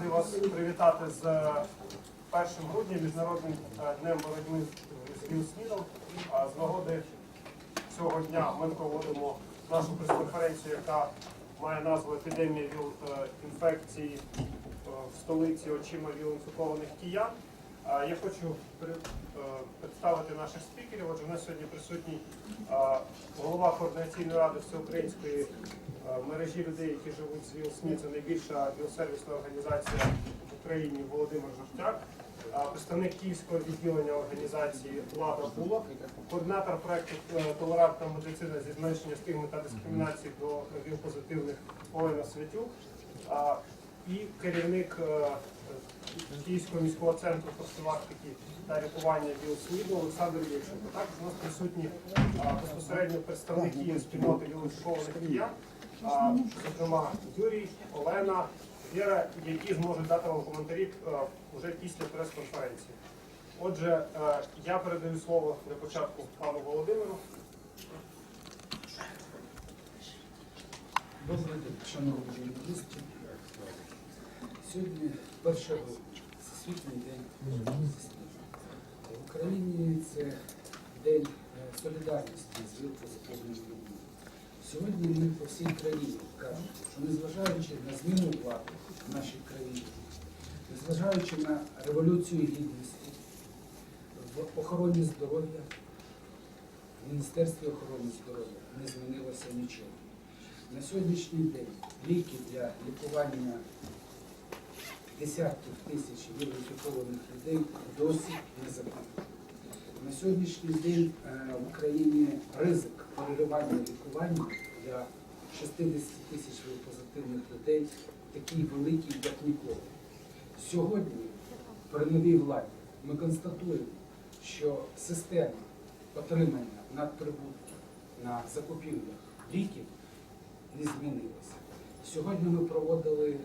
радий вас привітати з 1 грудня, Міжнародним е, днем боротьби з ВІЛ-СНІДом. А З нагоди цього дня ми проводимо нашу прес-конференцію, яка має назву Епідемія ВІЛ-інфекції в столиці очима ВІЛ-інфікованих киян. Я хочу е, представити наших спікерів. Отже, у нас сьогодні присутній е, голова координаційної ради всеукраїнської е, мережі людей, які живуть з ВІЛ-СНІ. Це найбільша віл-сервісна організація в Україні Володимир Жовтяк. Представник київського відділення організації Влада Булах, координатор проекту е, Толерантна медицина зі зменшення стигми та дискримінації до ВІЛ-позитивних Олена Святюк. І керівник Київського міського центру профілактики та лікування ВІЛ-СНІДу Олександр Євченко. Також у нас присутні безпосередньо представники спільноти ВІЛ-інфікованих киян, зокрема Юрій, Олена, Віра, які зможуть дати вам коментарі вже після прес-конференції. Отже, я передаю слово для початку пану Володимиру. Добрий день, шановні журналісти. Сьогодні 1 грудня, Всесвітній день. В Україні це день е, солідарності з вілкозаконними людьми. Сьогодні ми по всій країні кажемо, що незважаючи на зміну влади в нашій країні, незважаючи на революцію гідності, в охороні здоров'я, в Міністерстві охорони здоров'я не змінилося нічого. На сьогоднішній день ліки для лікування десятків тисяч вірифікованих людей досі не закуплені. На сьогоднішній день е, в Україні ризик переривання лікування для 60 тисяч вірпозитивних людей такий великий, як ніколи. Сьогодні при новій владі ми констатуємо, що система отримання надприбутків на закупівлях ліків не змінилося. Сьогодні ми проводили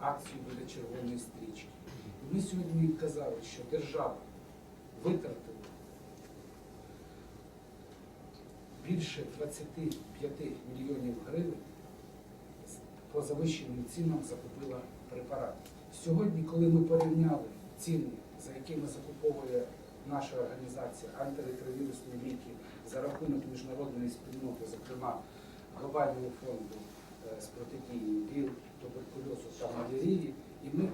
акцію біля червоної стрічки. І ми сьогодні казали, що держава витратила більше 25 мільйонів гривень по завищеним цінам закупила препарати. Сьогодні, коли ми порівняли ціни, за якими закуповує наша організація антиретровірусні ліки за рахунок міжнародної спільноти, зокрема глобального фонду е, з протидії ВІЛ, туберкульозу та малярії, і ми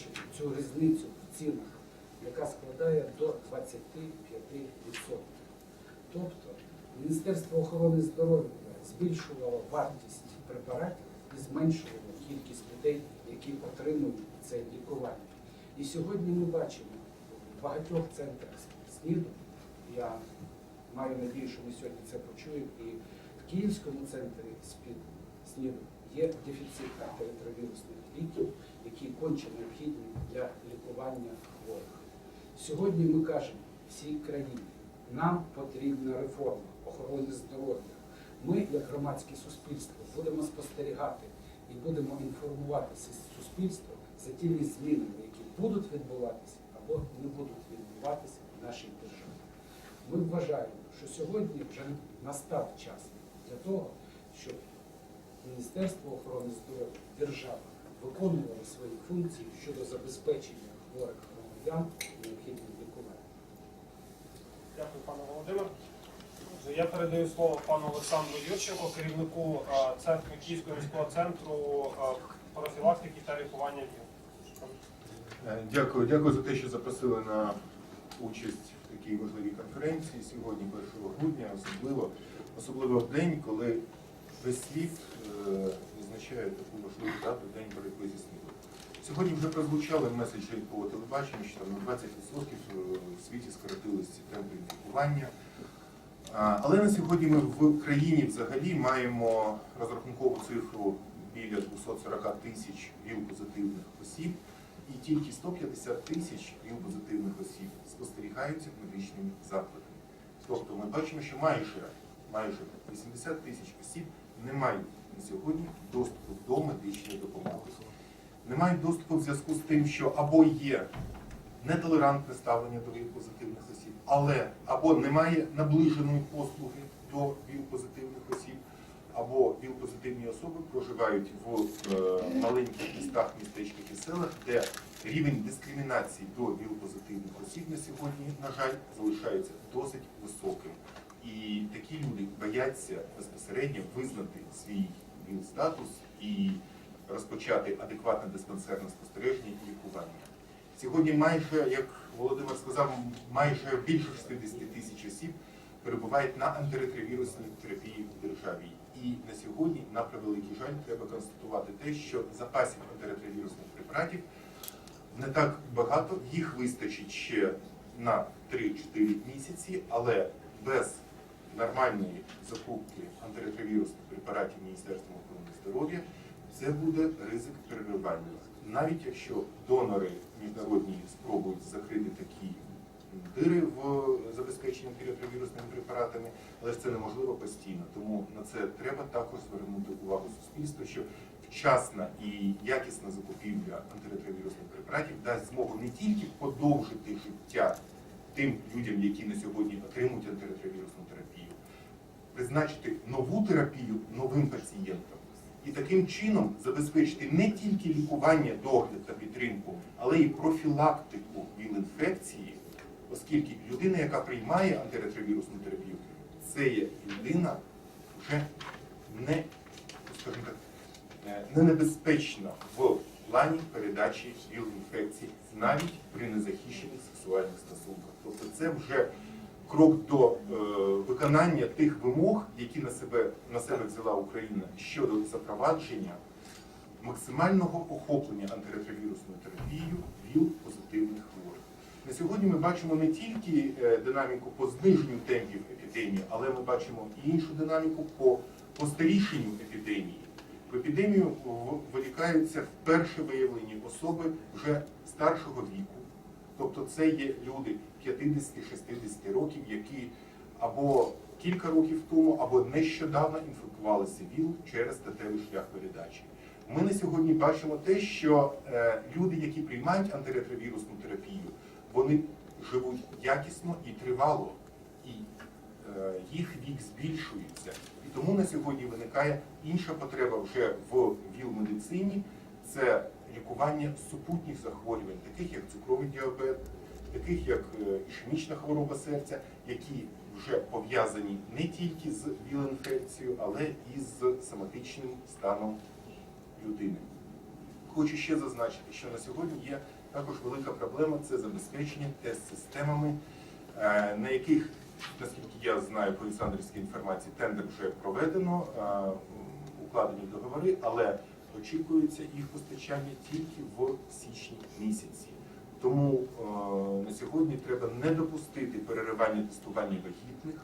бачимо цю різницю в цінах, яка складає до 25%. Тобто Міністерство охорони здоров'я збільшувало вартість препаратів і зменшувало кількість людей, які отримують це лікування. І сьогодні ми бачимо в багатьох центрах СНІДу, я маю надію, що ми сьогодні це почуємо, і в Київському центрі СНІДу є дефіцит антиретровірусних ліків, які конче необхідні для лікування хворих. Сьогодні ми кажемо всій країні, нам потрібна реформа охорони здоров'я. Ми, як громадське суспільство, будемо спостерігати і будемо інформувати суспільство за тими змінами, які будуть відбуватися або не будуть відбуватися в нашій державі. Ми вважаємо, що сьогодні вже настав час для того, щоб Міністерство охорони здоров'я, держава виконували свої функції щодо забезпечення хворих громадян необхідним лікуванням. Дякую, пане Володимир. Я передаю слово пану Олександру Юрченко, керівнику центру Київського міського центру профілактики та лікування ВІЛ. Е, Дякую, дякую за те, що запросили на участь в такій важливій конференції сьогодні, 1 грудня, особливо, особливо в день, коли світ е, таку важливу дату День боротьби зі СНІДом. Сьогодні вже прозвучали меседжі по телебаченню, що там на 20% в світі скоротились ці темпи інфікування. Але на сьогодні ми в країні взагалі маємо розрахункову цифру біля 240 тисяч ВІЛ-позитивних осіб, і тільки 150 тисяч ВІЛ-позитивних осіб спостерігаються медичними закладами. Тобто ми бачимо, що майже, майже 80 тисяч осіб не мають на сьогодні доступу до медичної допомоги. Не мають доступу в зв'язку з тим, що або є нетолерантне ставлення до ВІЛ-позитивних осіб, але або немає наближеної послуги до ВІЛ-позитивних осіб, або ВІЛ-позитивні особи проживають в е, маленьких містах, містечках і селах, де рівень дискримінації до ВІЛ-позитивних осіб на сьогодні, на жаль, залишається досить високим. І такі люди бояться безпосередньо визнати свій ВІЛ-статус і розпочати адекватне диспансерне спостереження і лікування. Сьогодні майже, як Володимир сказав, майже більше 60 тисяч осіб перебувають на антиретровірусній терапії в державі. І на сьогодні, на превеликий жаль, треба констатувати те, що запасів антиретровірусних препаратів не так багато, їх вистачить ще на 3-4 місяці, але без нормальної закупки антиретровірусних препаратів Міністерством охорони здоров'я це буде ризик переривання. Навіть якщо донори міжнародні спробують закрити такі дири в забезпеченні антиретровірусними препаратами, але ж це неможливо постійно. Тому на це треба також звернути увагу суспільства, що вчасна і якісна закупівля антиретровірусних препаратів дасть змогу не тільки подовжити життя тим людям, які на сьогодні отримують антиретровірусну терапію, призначити нову терапію новим пацієнтам. І таким чином забезпечити не тільки лікування, догляд та підтримку, але й профілактику ВІЛ-інфекції, оскільки людина, яка приймає антиретровірусну терапію, це є людина вже не, скажімо так, е, не небезпечна в плані передачі ВІЛ-інфекції навіть при незахищених сексуальних стосунках. Тобто це вже крок до е, виконання тих вимог, які на себе на себе взяла Україна щодо запровадження максимального охоплення антиретровірусною терапією ВІЛ-позитивних хворих. На сьогодні ми бачимо не тільки е, динаміку по зниженню темпів епідемії, але ми бачимо і іншу динаміку по постарішенню епідемії. В епідемію вилікаються вперше виявлені особи вже старшого віку. Тобто це є люди 50-60 років, які або кілька років тому, або нещодавно інфікувалися ВІЛ через статевий шлях передачі. Ми на сьогодні бачимо те, що е, люди, які приймають антиретровірусну терапію, вони живуть якісно і тривало, і е, їх вік збільшується. І тому на сьогодні виникає інша потреба вже в ВІЛ-медицині це лікування супутніх захворювань, таких як цукровий діабет, таких як е, ішемічна хвороба серця, які вже пов'язані не тільки з ВІЛ-інфекцією, але і з соматичним станом людини. Хочу ще зазначити, що на сьогодні є також велика проблема це забезпечення тест-системами, е, на яких, наскільки я знаю по Олександрівській інформації, тендер вже проведено, е, укладені договори, але очікується їх постачання тільки в січні місяці. Тому е, на сьогодні треба не допустити переривання тестування вагітних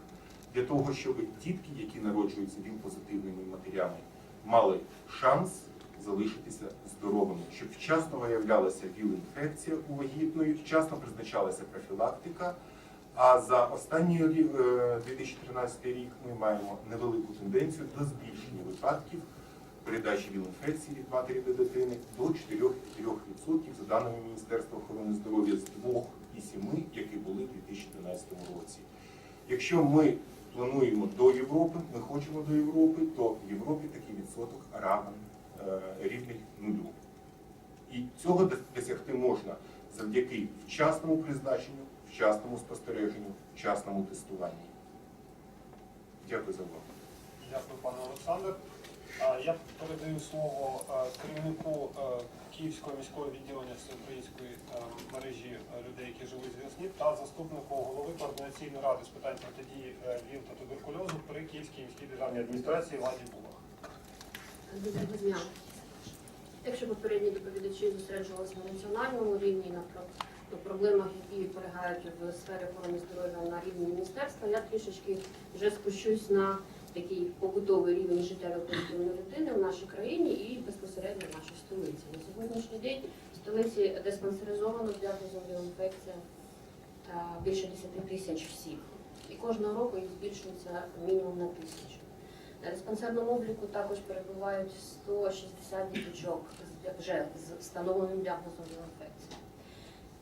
для того, щоб дітки, які народжуються ВІЛ-позитивними матерями, мали шанс залишитися здоровими, щоб вчасно виявлялася ВІЛ-інфекція у вагітної, вчасно призначалася профілактика. А за останній рі- е, 2013 рік ми маємо невелику тенденцію до збільшення випадків передачі ВІЛ-інфекції від матері до дитини до 4,4% за даними Міністерства охорони здоров'я з 2,7, які були в 2013 році. Якщо ми плануємо до Європи, ми хочемо до Європи, то в Європі такий відсоток равен рівний нулю. І цього досягти можна завдяки вчасному призначенню, вчасному спостереженню, вчасному тестуванні. Дякую за увагу. Дякую, пане Олександр. Я передаю слово керівнику Київського міського відділення всеукраїнської мережі людей, які живуть з ВІЛ-СНІД, та заступнику голови координаційної ради з питань протидії е, ВІЛ та туберкульозу при Київській міській державній адміністрації Ладі Булах. Доброго дня. Якщо попередні доповідачі зосереджувалися на національному рівні, на проблемах, які полягають в сфері охорони здоров'я на рівні міністерства, я трішечки вже спущусь на такий побутовий рівень життя репродуктивної людини в нашій країні і безпосередньо в нашій столиці. На сьогоднішній день в столиці диспансеризовано з діагнозом інфекція більше 10 тисяч осіб. І кожного року їх збільшується мінімум на тисячу. На диспансерному обліку також перебувають 160 діточок вже з встановленим діагнозом інфекції.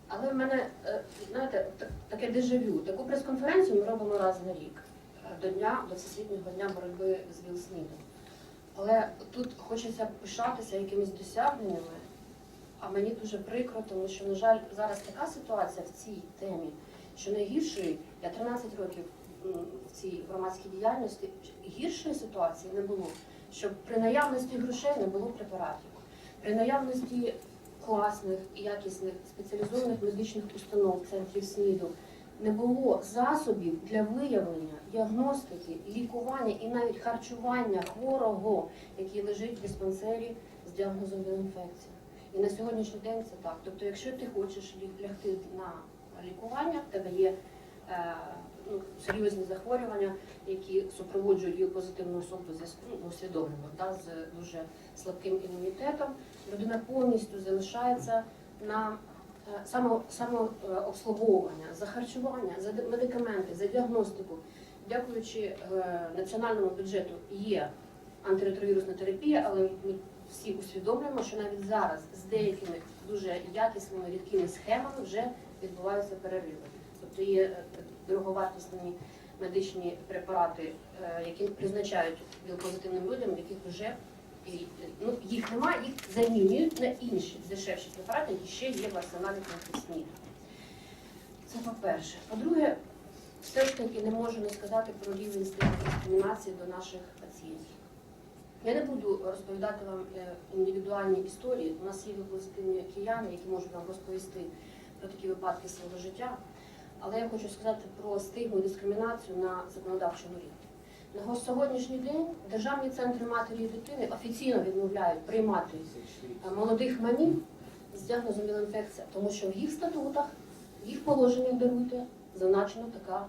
Але в мене, е, знаєте, таке дежавю. Таку прес-конференцію ми робимо раз на рік е, до дня, до Всесвітнього дня боротьби з ВІЛ-СНІДом. Але тут хочеться пишатися якимись досягненнями, а мені дуже прикро, тому що, на жаль, зараз така ситуація в цій темі, що найгіршої, я 13 років в цій громадській діяльності, гіршої ситуації не було, щоб при наявності грошей не було препаратів, при наявності класних і якісних спеціалізованих медичних установ, центрів СНІДу, не було засобів для виявлення, діагностики, лікування і навіть харчування хворого, який лежить в диспансері з діагнозом інфекції. І на сьогоднішній день це так. Тобто, якщо ти хочеш лягти на лікування, в тебе є е, ну, серйозні захворювання, які супроводжують її позитивну особу ну, усвідомлено, да, з дуже слабким імунітетом, людина повністю залишається на само, самообслуговування, за харчування, за медикаменти, за діагностику. Дякуючи е, національному бюджету є антиретровірусна терапія, але ми всі усвідомлюємо, що навіть зараз з деякими дуже якісними рідкими схемами вже відбуваються перериви. Тобто є е, дороговартісні медичні препарати, е, які призначають білопозитивним людям, яких вже ну, їх немає, їх замінюють на інші дешевші препарати, які ще є в арсеналі конкурсні. Це по-перше. По-друге, все ж таки не можу не сказати про рівень дискримінації до наших пацієнтів. Я не буду розповідати вам е, індивідуальні історії. У нас є позитивні кияни, які можуть вам розповісти про такі випадки свого життя. Але я хочу сказати про стигму дискримінацію на законодавчому рівні. На сьогоднішній день державні центри матері і дитини офіційно відмовляють приймати е, молодих мамів з діагнозом віл-інфекція, тому що в їх статутах, в їх положеннях даруйте, зазначено така,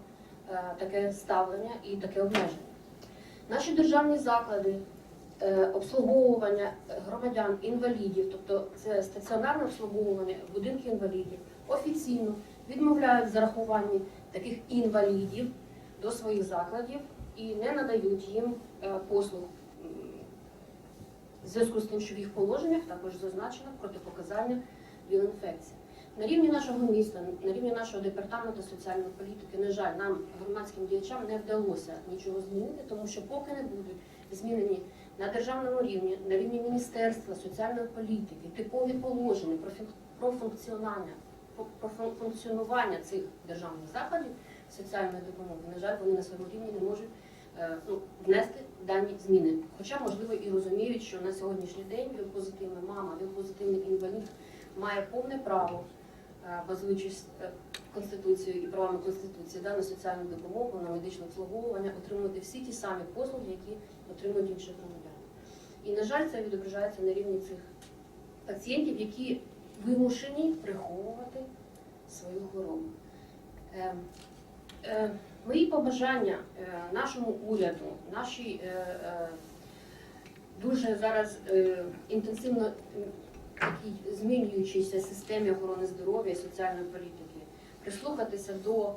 е, таке ставлення і таке обмеження. Наші державні заклади е, обслуговування громадян інвалідів, тобто це стаціонарне обслуговування будинки інвалідів, офіційно відмовляють в зарахуванні таких інвалідів до своїх закладів і не надають їм е, послуг. В зв'язку з тим, що в їх положеннях також зазначено протипоказання віл-інфекції. На рівні нашого міста, на рівні нашого департаменту соціальної політики, на жаль, нам громадським діячам не вдалося нічого змінити, тому що поки не будуть змінені на державному рівні, на рівні Міністерства соціальної політики, типові положення про функціонування, про- функціонування цих державних закладів соціальної допомоги, на жаль, вони на своєму рівні не можуть ну, внести дані зміни. Хоча, можливо, і розуміють, що на сьогоднішній день віл-позитивна мама, віл-позитивний інвалід має повне право, е, базуючись е, Конституцією і правами Конституції, да, на соціальну допомогу, на медичне обслуговування, отримувати всі ті самі послуги, які отримують інші громадяни. І, на жаль, це відображається на рівні цих пацієнтів, які вимушені приховувати свою хворобу. Е, е, Мої побажання е, нашому уряду, нашій е, е, дуже зараз інтенсивно такій змінюючійся системі охорони здоров'я і соціальної політики, прислухатися до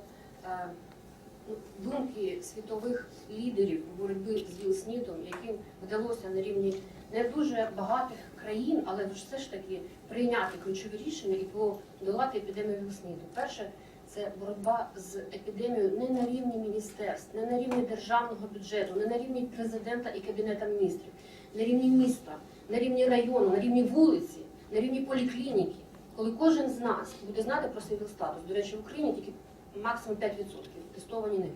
ну, думки світових лідерів боротьби з ВІЛ-СНІДом, яким вдалося на рівні не дуже багатих країн, але все ж таки прийняти ключові рішення і подолати епідемію ВІЛ-СНІДу. Перше це боротьба з епідемією не на рівні міністерств, не на рівні державного бюджету, не на рівні президента і кабінета міністрів, на рівні міста, на рівні району, на рівні вулиці, на рівні поліклініки. Коли кожен з нас буде знати про свій статус, до речі, в Україні тільки максимум 5% тестовані на вік.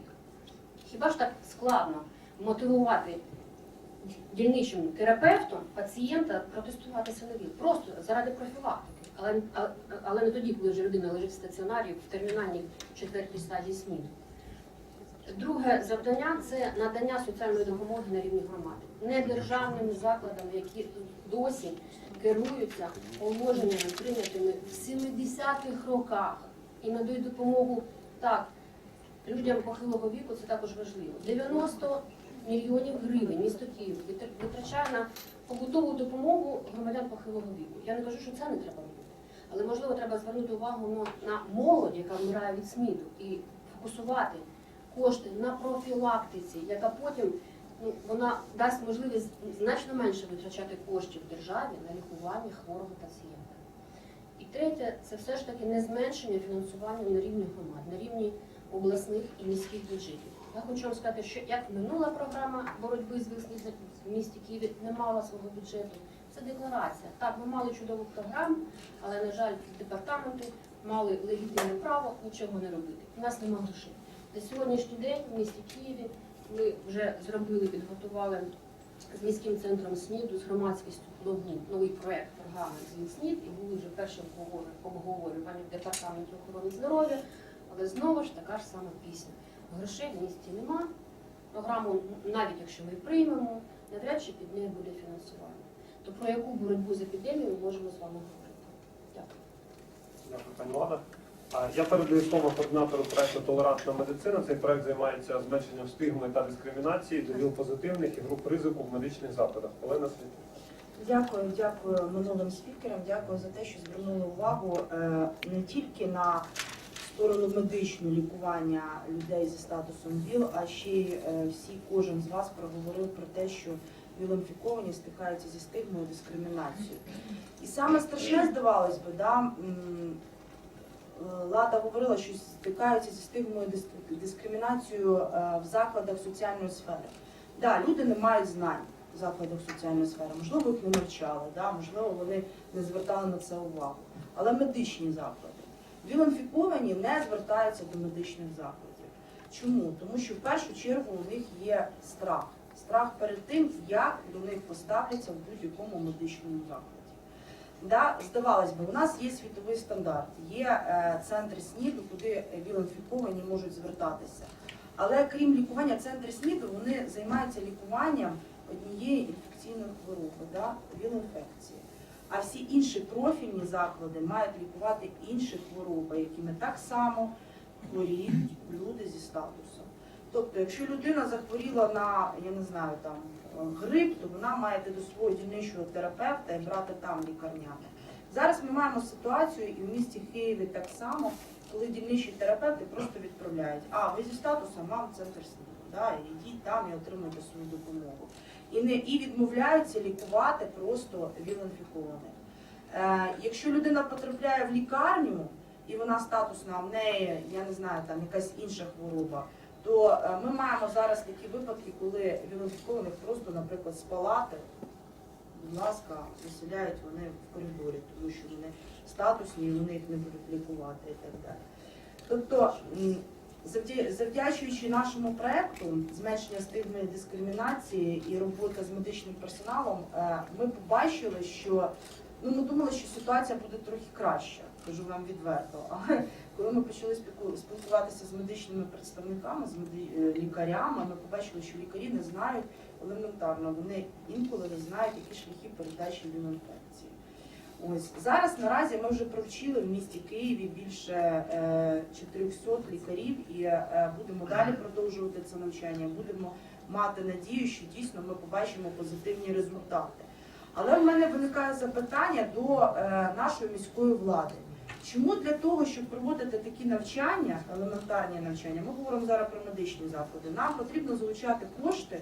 Хіба ж так складно мотивувати дільничим терапевтом пацієнта протестуватися на ВІЛ? Просто заради профілактики. Але, але не тоді, коли вже людина лежить в стаціонарі в термінальній четвертій стадії СНІДу. Друге завдання це надання соціальної допомоги на рівні громади, не державними закладами, які досі керуються положеннями, прийнятими в 70-х роках і надають допомогу так. Людям похилого віку це також важливо. 90 мільйонів гривень місто Київ витрачає на побутову допомогу громадян похилого віку. Я не кажу, що це не треба. Але можливо треба звернути увагу на, на молодь, яка вмирає від СМІДу, і фокусувати кошти на профілактиці, яка потім ну, вона дасть можливість значно менше витрачати коштів державі на лікування хворого пацієнта. І третє, це все ж таки не зменшення фінансування на рівні громад, на рівні обласних і міських бюджетів. Я хочу вам сказати, що як минула програма боротьби з вислідом в місті Києві не мала свого бюджету. Це декларація. Так, ми мали чудову програму, але, на жаль, департаменти мали легітимне право нічого не робити. У нас нема грошей. На сьогоднішній день в місті Києві ми вже зробили, підготували з міським центром СНІДу, з громадськістю нову, новий проект програми «Звіт СНІД» і були вже перші обговорювання в департаменті охорони здоров'я. Але знову ж така ж сама пісня. Грошей в місті нема. Програму, навіть якщо ми приймемо, навряд чи під нею буде фінансування. То про яку боротьбу з епідемією можемо з вами говорити? Дякую. Дякую, пані Влада. Я передаю слово координатору проекту Толерантна медицина. Цей проект займається зменшенням стигми та дискримінації до позитивних і груп ризику в медичних закладах. Олена Світ. Дякую, дякую минулим спікерам. Дякую за те, що звернули увагу е, не тільки на сторону медичну лікування людей зі статусом ВІЛ, а ще й е, всі, кожен з вас проговорив про те, що ВІЛ-інфіковані стикаються зі стигмою дискримінацією. І саме страшне, здавалось би, да, Лада говорила, що стикаються зі стигмою дискримінацією е, в закладах соціальної сфери. Да, люди не мають знань в закладах соціальної сфери. Можливо, їх не навчали, да, можливо, вони не звертали на це увагу. Але медичні заклади. Вілінфіковані не звертаються до медичних закладів. Чому? Тому що в першу чергу у них є страх. Страх перед тим, як до них поставляться в будь-якому медичному закладі. Да, здавалось би, у нас є світовий стандарт, є е, центри СНІДу, куди вілінфіковані можуть звертатися. Але крім лікування, центри СНІДу вони займаються лікуванням однієї інфекційної хвороби, да, віл-інфекції. А всі інші профільні заклади мають лікувати інші хвороби, якими так само хворіють люди зі статусом. Тобто, якщо людина захворіла на, я не знаю, там грип, то вона має йти до свого дільничого терапевта і брати там лікарняне. Зараз ми маємо ситуацію і в місті Києві так само, коли дільничі терапевти просто відправляють, а ви зі статусом вам центр СНІДу, да, і йдіть там і отримуйте свою допомогу. І не і відмовляються лікувати просто вілінфікованих. Е, якщо людина потрапляє в лікарню і вона статусна, в неї, я не знаю, там якась інша хвороба, то е, ми маємо зараз такі випадки, коли вілінфікованих просто, наприклад, з палати, будь ласка, виселяють вони в коридорі, тому що вони статусні і вони їх не будуть лікувати і так далі. Тобто, завдя- завдячуючи нашому проекту зменшення стигми дискримінації і робота з медичним персоналом, е, ми побачили, що ну ми думали, що ситуація буде трохи краща, кажу вам відверто. Коли ми почали спілкуватися з медичними представниками, з е, лікарями, ми побачили, що лікарі не знають елементарно, вони інколи не знають, які шляхи передачі інфекції. Ось зараз наразі ми вже провчили в місті Києві більше е, 400 лікарів і е, будемо далі продовжувати це навчання. Будемо мати надію, що дійсно ми побачимо позитивні результати. Але в мене виникає запитання до е, нашої міської влади. Чому для того, щоб проводити такі навчання, елементарні навчання, ми говоримо зараз про медичні заклади, нам потрібно залучати кошти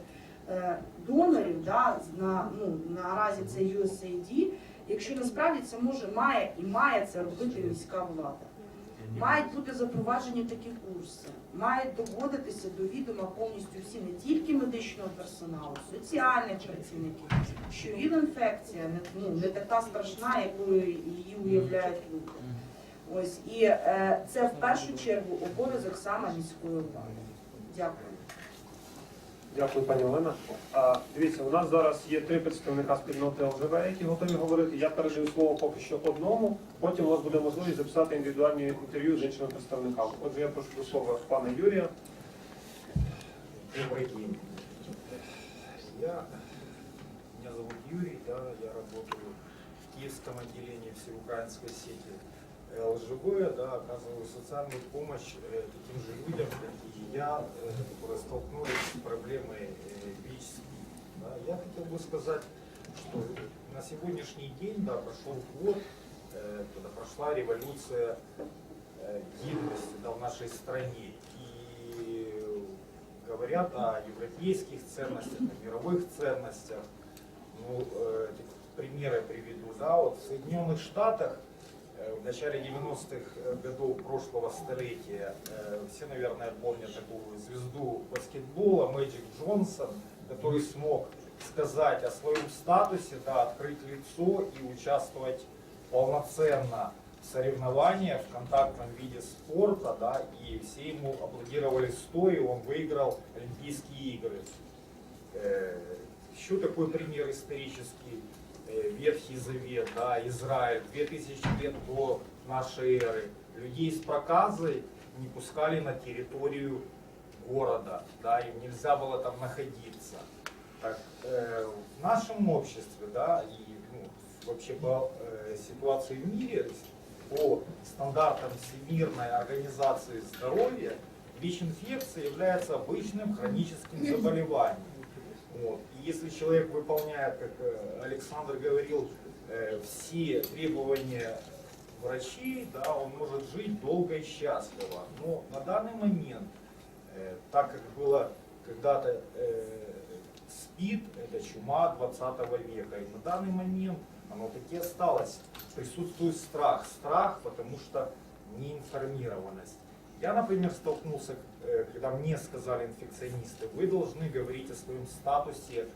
е, донорів, да, на, ну, наразі це USAID, якщо насправді це може має і має це робити міська влада. Мають бути запроваджені такі курси, мають доводитися до відома повністю всі не тільки медичного персоналу, соціальних працівників, що віл-інфекція не, ну, не така страшна, якою її уявляють люди. Ось і е, це в першу чергу обов'язок саме міської влади. Дякую. Дякую, пані Олена. А, дивіться, у нас зараз є три представника спільноти ЛЖВ, які готові говорити. Я передаю слово поки що одному. Потім у вас буде можливість записати індивідуальні інтерв'ю з іншими представниками. Отже, я прошу до слова пана Юрія. Добрый день. Я, меня зовут Юрий, да, я работаю в Киевском отделении всеукраинской сети ЛЖБ, да, оказываю социальную помощь э, таким же людям, как и я, э, которые столкнулись с проблемой э, ВИЧ. Да. Я хотел бы сказать, что на сегодняшний день, да, прошел год, э, когда прошла революция э, гибкости да, в нашей стране. И говорят о европейских ценностях, о мировых ценностях. Ну, э, примеры приведу. Да, вот в Соединенных Штатах Э, В начале 90-х годов прошлого столетия э, все, наверное, помнят такую звезду баскетбола Мэджик Джонсон, который смог сказать о своем статусе, да, открыть лицо и участвовать полноценно в соревнованиях в контактном виде спорта, да, и все ему аплодировали стоя, он выиграл Олимпийские игры. Э, Еще такой пример исторический, э, Ветхий Завет, да, Израиль, 2000 лет до нашей эры. Людей с проказой не пускали на территорию города, да, им нельзя было там находиться. Так, э, в нашем обществе, да, и ну, вообще по э, ситуации в мире, по стандартам Всемирной организации здоровья, ВИЧ-инфекция является обычным хроническим заболеванием. Вот. И если человек выполняет, как э, Александр говорил, э, все требования врачей, да, он может жить долго и счастливо. Но на данный момент, э, так как было когда-то СПИД, это чума 20 века, и на данный момент оно таки осталось. Присутствует страх. Страх, потому что неинформированность. Я, например, столкнулся, э, когда мне сказали инфекционисты, вы должны говорить о своем статусе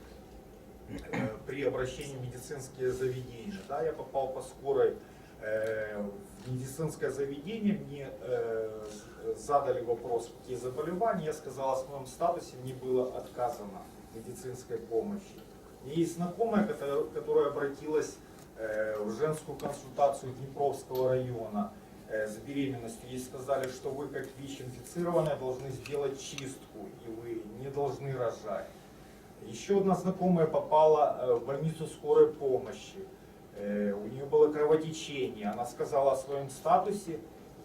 э, при обращении в медицинские заведения. Да, я попал по скорой э, в медицинское заведение, мне задали вопрос, какие заболевания, я сказал о своем статусе, мне было отказано медицинской помощи. Меня есть знакомая, которая, обратилась в женскую консультацию Днепровского района с беременностью. Ей сказали, что вы как ВИЧ-инфицированная должны сделать чистку, и вы не должны рожать. Еще одна знакомая попала э, в больницу скорой помощи. Э, У нее было кровотечение. Она сказала о своем статусе.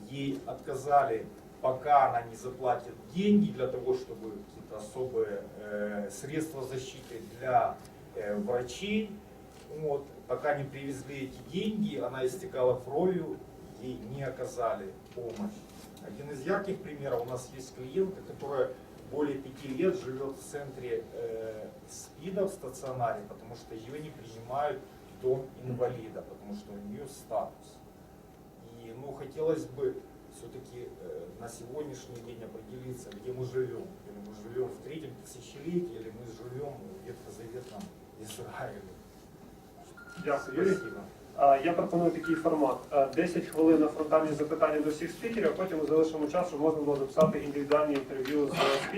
Ей отказали, пока она не заплатит деньги для того, чтобы какие-то особые э, средства защиты для э, врачей. Вот. Пока не привезли эти деньги, она истекала кровью, ей не оказали помощь. Один из ярких примеров, у нас есть клиентка, которая более пяти лет живет в центре э, СПИДа в стационаре, потому что ее не принимают в дом инвалида, потому что у нее статус. И ну, хотелось бы все-таки э, на сегодняшний день определиться, где мы живем. Или мы живем в третьем тысячелетии, или мы живем в ветхозаветном Израиле. Юрій. Спасибо. Я пропоную такий формат. А, 10 хвилин на фронтальні запитання до всіх спікерів, а потім залишимо час, щоб можна було записати індивідуальні інтерв'ю з спікерами.